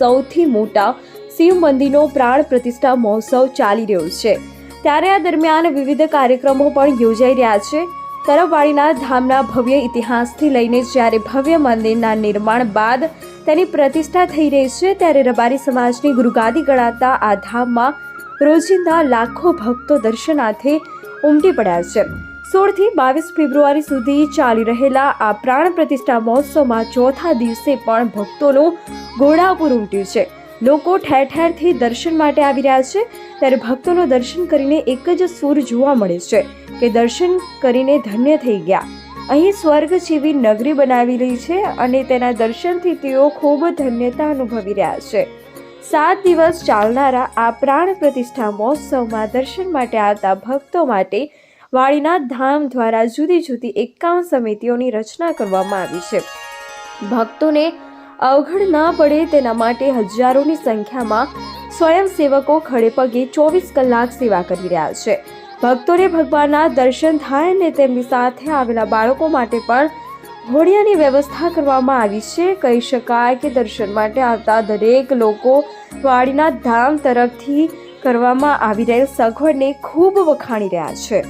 સૌથી મોટા શિવ મંદિરનો પ્રાણ પ્રતિષ્ઠા મહોત્સવ ચાલી રહ્યો છે. ત્યારે આ દરમિયાન વિવિધ કાર્યક્રમો પણ યોજાઈ રહ્યા છે. તરફવાળીના ધામના ભવ્ય ઇતિહાસથી લઈને જ્યારે ભવ્ય મંદિરના નિર્માણ બાદ તેની પ્રતિષ્ઠા થઈ રહી છે, ત્યારે રબારી સમાજની ગુરુગાદી ગણાતા આ ધામમાં રોજિંદા લાખો ભક્તો દર્શનાર્થે ઉમટી પડ્યા છે. સોળથી બાવીસ ફેબ્રુઆરી સુધી ચાલી રહેલા આ પ્રાણ પ્રતિષ્ઠા મહોત્સવમાં ચોથા દિવસે પણ ભક્તોનું ઘોડાપુર ઉમટ્યું છે. લોકો ઠેર ઠેરથી દર્શન માટે આવી રહ્યા છે. ત્યારે ભક્તોનો દર્શન કરીને એક જ સૂર જોવા મળે છે કે દર્શન કરીને ધન્ય થઈ ગયા. અહીં સ્વર્ગ જેવી નગરી બનાવી રહી છે અને તેના દર્શનથી તેઓ ખૂબ ધન્યતા અનુભવી રહ્યા છે. સાત દિવસ ચાલનારા આ પ્રાણ પ્રતિષ્ઠા મહોત્સવમાં દર્શન માટે આવતા ભક્તો માટે વાળીનાથ ધામ દ્વારા જુદી જુદી એકાવન સમિતિઓની રચના કરવામાં આવી છે. ભક્તોને અવઘડ ના પડે તેના માટે હજારોની સંખ્યામાં સ્વયંસેવકો ખડેપગે ચોવીસ કલાક સેવા કરી રહ્યા છે. ભક્તોને ભગવાનના દર્શન થાય અને તેમની સાથે આવેલા બાળકો માટે પણ ઘોડિયાની વ્યવસ્થા કરવામાં આવી છે. કહી શકાય કે દર્શન માટે આવતા દરેક લોકો વાડીના ધામ તરફથી કરવામાં આવી રહેલ સગવડને ખૂબ વખાણી રહ્યા છે.